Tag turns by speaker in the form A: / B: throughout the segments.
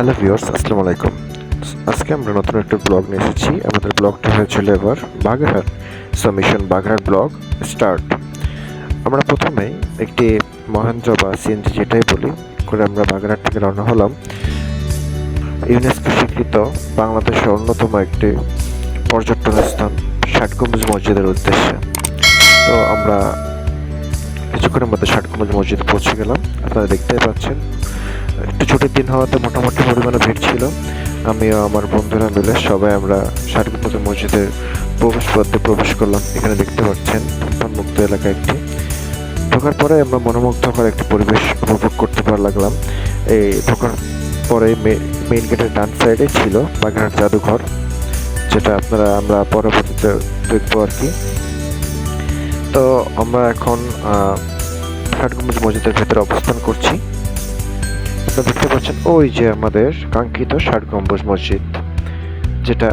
A: Hello viewers, আসসালামু আলাইকুম। আজকে আমরা নতুন একটা ব্লগ নিয়ে এসেছি। আমাদের ব্লগটা হয়েছিল এবার Bagerhat. So mission Bagerhat blog start আমরা প্রথমে একটি মহেন্দ্র বা সিএনজি যেটাই বলি, করে আমরা বাগেরহাট থেকে রওনা হলাম। ইউনেস্কো স্বীকৃত বাংলাদেশের অন্যতম একটি পর্যটন স্থান ষাট গম্বুজ মসজিদের উদ্দেশ্যে। তো আমরা কিছুক্ষণের মধ্যে ষাট গম্বুজ মসজিদে পৌঁছে গেলাম। আপনারা দেখতেই পাচ্ছেন একটু ছুটির দিন হওয়াতে মোটামুটি পরিমাণে ভিড় ছিল। আমিও আমার বন্ধুরা মিলে সবাই আমরা ষাটগম্বুজ মসজিদের প্রবেশ পথে প্রবেশ করলাম। এখানে দেখতে পাচ্ছেন মুক্ত এলাকা একটি। ঢোকার পরে আমরা মনোমুগ্ধকর একটি পরিবেশ উপভোগ করতে পার লাগলাম। এই ঢোকার পরে মেইন গেটের ডান সাইডে ছিল বাগেরহাট জাদুঘর, যেটা আপনারা, আমরা পরবর্তীতে দেখব আর কি। তো আমরা এখন ষাটগম্বুজ মসজিদের ভেতরে অবস্থান করছি। আপনারা দেখতে পাচ্ছেন ওই যে আমাদের কাঙ্ক্ষিত ষাট গম্বুজ মসজিদ, যেটা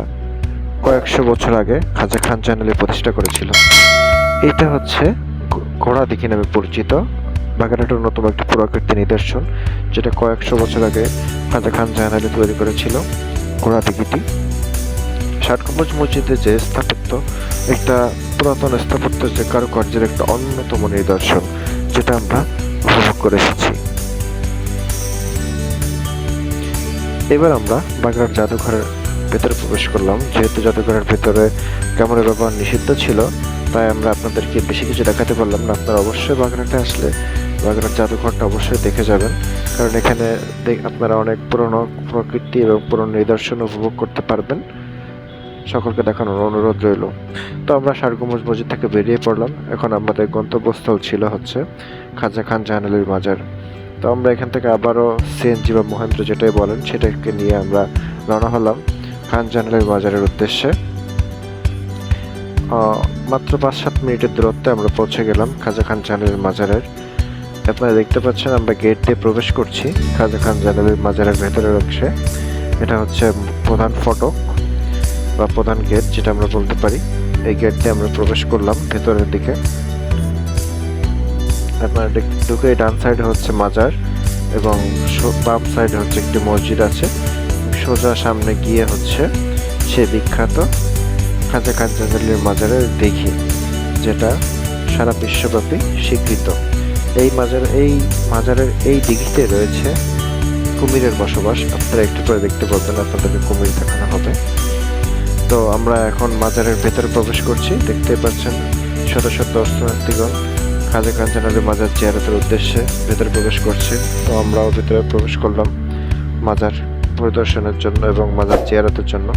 A: কয়েকশো বছর আগে খাজা খান চ্যানেলে প্রতিষ্ঠা করেছিল। এটা হচ্ছে ঘোড়া দিঘি নামে পরিচিত। বাগেরহাটের অন্যতম একটি পুরাকীর্তি নিদর্শন, যেটা কয়েকশো বছর আগে খাজা খান জাহানালি তৈরি করেছিল ঘোড়া দিঘিটি। ষাট গম্বুজ মসজিদের যে স্থাপত্য, একটা পুরাতন স্থাপত্য যে কারুকার্যের একটা অন্যতম নিদর্শন, যেটা আমরা উপভোগ করে এসেছি। এবার আমরা বাগেরহাট জাদুঘরের ভেতরে প্রবেশ করলাম। যেহেতু জাদুঘরের ভেতরে ক্যামেরা ব্যবহার নিষিদ্ধ ছিল, তাই আমরা আপনাদেরকে বেশি কিছু দেখাতে পারলাম না। আপনারা অবশ্যই বাগেরহাটে আসলে বাগেরহাট জাদুঘরটা অবশ্যই দেখে যাবেন। কারণ এখানে আপনারা অনেক পুরনো প্রকৃতি এবং পুরনো নিদর্শন উপভোগ করতে পারবেন। সকলকে দেখানোর অনুরোধ রইল। তো আমরা সারগুমুজ মসজিদ থেকে বেরিয়ে পড়লাম। এখন আমাদের গন্তব্যস্থল ছিল হচ্ছে খাজা খান জাহানালির মাজার। তো আমরা এখান থেকে আবারও সিএনজি বা মহেন্দ্র যেটাই বলেন, সেটাকে নিয়ে আমরা রওনা হলাম খান জাহানালির বাজারের উদ্দেশ্যে। মাত্র পাঁচ সাত মিনিটের দূরত্বে আমরা পৌঁছে গেলাম খাজা খান জাহানালির মাজারের। আপনারা দেখতে পাচ্ছেন আমরা গেট দিয়ে প্রবেশ করছি খাজা খান জাহানালির মাজারের ভেতরের অংশে। এটা হচ্ছে প্রধান ফটক বা প্রধান গেট যেটা আমরা বলতে পারি। এই গেট দিয়ে আমরা প্রবেশ করলাম ভেতরের দিকে। আপনার দেখ- ঢুকে ডান সাইডে হচ্ছে মাজার এবং বাম সাইডে হচ্ছে একটি মসজিদ আছে। সোজা সামনে গিয়ে হচ্ছে সে বিখ্যাত খাজা খানজানের মাজারের দিঘি যেটা সারা বিশ্বব্যাপী স্বীকৃত। এই মাজার, এই মাজারের এই দিঘিতে রয়েছে কুমিরের বসবাস। আপনারা একটু করে দেখতে পাবেন আপনাদেরকে কুমির দেখানো হবে। তো আমরা এখন মাজারের ভেতরে প্রবেশ করছি। দেখতে পাচ্ছেন শত শত দর্শনার্থীগণ খাজা কাঞ্চনারের মাজার জিয়ারতের উদ্দেশ্যে ভেতরে প্রবেশ করছে। তো আমরাও ভেতরে প্রবেশ করলাম মাজার পরিদর্শনের জন্য এবং মাজার জিয়ারতের জন্য।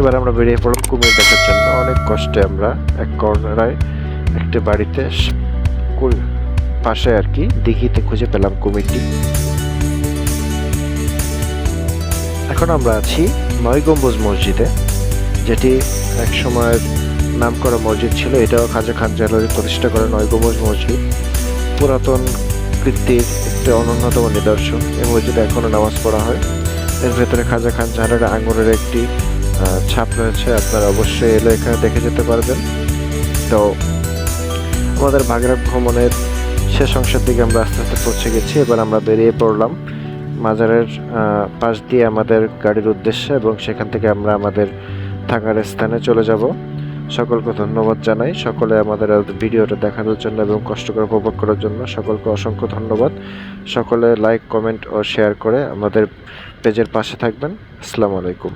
A: এবার আমরা বেরিয়ে পড়লাম কুমির দেখার জন্য। অনেক কষ্টে আমরা এক কর্নারায় একটি বাড়িতে পাশে আর কি দিঘিতে খুঁজে পেলাম কুমিরটি। এখন আমরা আছি নয় গম্বুজ মসজিদে, যেটি এক সময়ের নাম করা মসজিদ ছিল। এটাও খাজা খান জালারি প্রতিষ্ঠা করা নয় গম্বুজ মসজিদ। পুরাতন কৃত্তির একটি অনন্যতম নিদর্শন। এই মসজিদে এখনও নামাজ পড়া হয়। এর ভেতরে খাজা খান জাহারের আঙুরের একটি ছাপ রয়েছে। আপনারা অবশ্যই এলে এখানে দেখে যেতে পারবেন। তো আমাদের বাগেরহাট ভ্রমণের শেষ অংশের দিকে আমরা আস্তে আস্তে পৌঁছে গেছি। এবার আমরা বেরিয়ে পড়লাম মাজারের পাশ দিয়ে আমাদের গাড়ির উদ্দেশ্যে এবং সেখান থেকে আমরা আমাদের থাকার স্থানে চলে যাব। সকলকে ধন্যবাদ জানাই। সকলে আমাদের ভিডিওটা দেখানোর জন্য এবং কষ্ট করে উপভোগ করার জন্য সকলকে অসংখ্য ধন্যবাদ। সকলে লাইক কমেন্ট ও শেয়ার করে আমাদের পেজের পাশে থাকবেন। আসসালামু আলাইকুম।